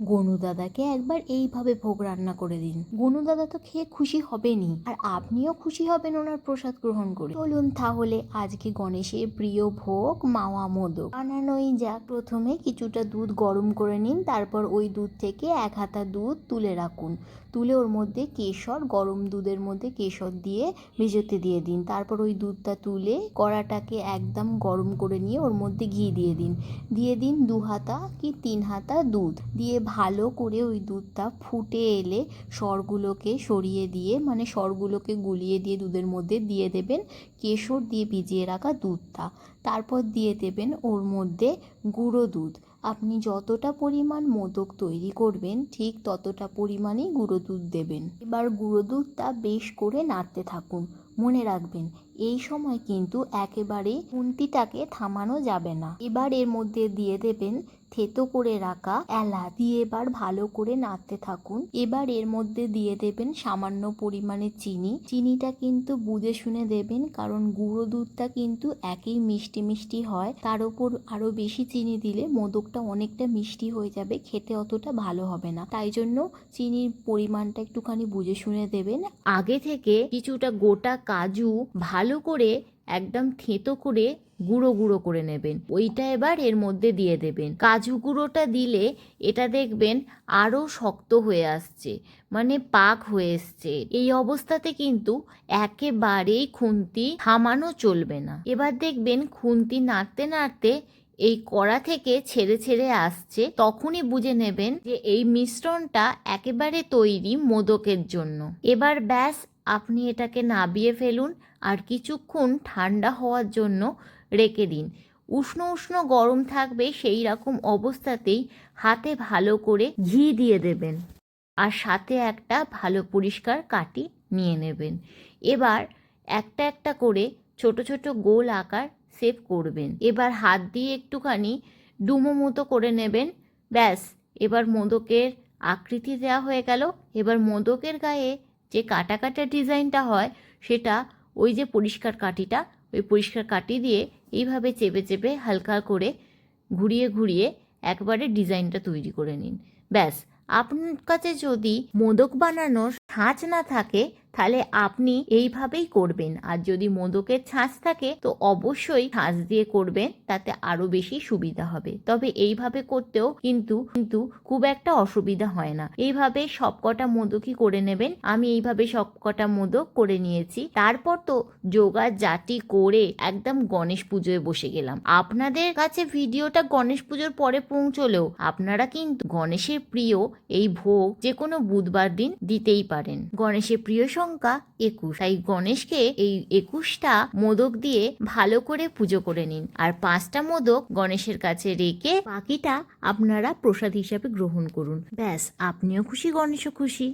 গনু দাদাকে একবার এইভাবে ভোগ রান্না করে দিন। গনু দাদা তো খেয়ে খুশি হবেনই, আর আপনিও খুশি হবেন ওনার প্রসাদ গ্রহণ করে। চলুন তাহলে আজকে গণেশের প্রিয় ভোগ মাওয়া মোদক। বানানোই যাক। প্রথমে কিছুটা দুধ গরম করে নিন, তারপর ওই দুধ থেকে এক হাতা দুধ তুলে রাখুন। তুলে ওর মধ্যে কেশর, গরম দুধের মধ্যে কেশর দিয়ে ভেজোতে দিয়ে দিন। তারপর ওই দুধটা তুলে কড়াটাকে একদম গরম করে নিয়ে ওর মধ্যে ঘি দিয়ে দিন। দিয়ে দিন দু হাতা কি তিন হাতা দুধ। দিয়ে ভালো করে ওই দুধটা ফুটে এলে সরগুলোকে সরিয়ে দিয়ে মানে সরগুলোকে গুলিয়ে দিয়ে দুধের মধ্যে দিয়ে দেবেন কেশর দিয়ে ভিজিয়ে রাখা দুধটা। তারপর দিয়ে দেবেন ওর মধ্যে গুঁড়ো দুধ। আপনি যতটা পরিমাণ মোদক তৈরি করবেন, ঠিক ততটা পরিমাণেই গুঁড়ো দুধ দেবেন। এবার গুঁড়ো দুধটা বেশ করে নাড়তে থাকুন। মনে রাখবেন, এই সময় কিন্তু একেবারে খুন্তিটাকে থামানো যাবে না। এবার এর মধ্যে দিয়ে দেবেন থেতো করে রাখা এলাচ দিয়ে এবার ভালো করে নাড়তে থাকুন। এবার এর মধ্যে দিয়ে দেবেন সামান্য পরিমাণে চিনি। চিনিটা কিন্তু বুঝে শুনে দেবেন, কারণ গুঁড়ো দুধটা কিন্তু একই মিষ্টি মিষ্টি হয়। তার উপর আরও বেশি চিনি দিলে মোদকটা অনেকটা মিষ্টি হয়ে যাবে, খেতে অতটা ভালো হবে না। তাই জন্য চিনির পরিমাণটা একটুখানি বুঝে শুনে দেবেন। আগে থেকে কিছুটা গোটা কাজু ভালো করে একদম থেঁতো করে গুঁড়ো গুঁড়ো করে নেবেন। ওইটা এবার এর মধ্যে দিয়ে দেবেন। কাজু গুঁড়োটা দিলে এটা দেখবেন আরও শক্ত হয়ে আসছে মানে পাক হয়ে এসছে। এই অবস্থাতে কিন্তু একেবারেই খুন্তি থামানো চলবে না। এবার দেখবেন খুন্তি নাড়তে নাড়তে এই কড়া থেকে ছেড়ে ছেড়ে আসছে, তখনই বুঝে নেবেন যে এই মিশ্রণটা একেবারে তৈরি মোদকের জন্য। এবার ব্যাস আপনি এটাকে নাবিয়ে ফেলুন আর কিছুক্ষণ ঠান্ডা হওয়ার জন্য রেখে দিন। উষ্ণ উষ্ণ গরম থাকবে সেই রকম অবস্থাতেই হাতে ভালো করে ঘি দিয়ে দেবেন আর সাথে একটা ভালো পরিষ্কার কাটি নিয়ে নেবেন। এবার একটা একটা করে ছোট ছোট গোল আকার সেভ করবেন। এবার হাত দিয়ে একটুখানি ডুমো মতো করে নেবেন। ব্যাস, এবার মোদকের আকৃতি দেওয়া হয়ে গেল। এবার মোদকের গায়ে যে কাটা কাটা ডিজাইনটা হয়, সেটা ওই যে পরিষ্কার কাঠিটা, ওই পরিষ্কার কাঠি দিয়ে এইভাবে চেপে চেপে হালকা করে ঘুরিয়ে ঘুরিয়ে একবারে ডিজাইনটা তৈরি করে নিন। ব্যাস, আপনার কাছে যদি মোদক বানানোর ছাঁচ না থাকে, তাহলে আপনি এইভাবেই করবেন। আর যদি মোদকের ছাঁচ থাকে, তো অবশ্যই ছাঁচ দিয়ে করবেন, তাতে আরও বেশি সুবিধা হবে। তবে এইভাবে করতেও কিন্তু কিন্তু খুব একটা অসুবিধা হয় না। এইভাবে সবকটা মোদকই করে নেবেন। আমি এইভাবে সবকটা মোদক করে নিয়েছি। তারপর তো যোগা জাতি করে একদম গণেশ পুজোয় বসে গেলাম। আপনাদের কাছে ভিডিওটা গণেশ পুজোর পরে পৌঁছলেও, আপনারা কিন্তু গণেশের প্রিয় এই ভোগ যে কোনো বুধবার দিন দিতেই পারেন। গণেশের প্রিয় সংখ্যা একুশ। তাই গণেশকে এই একুশটা মোদক দিয়ে ভালো করে পুজো করে নিন। আর পাঁচটা মোদক গণেশের কাছে রেখে বাকিটা আপনারা প্রসাদ হিসাবে গ্রহণ করুন। ব্যাস, আপনিও খুশি, গণেশও খুশি।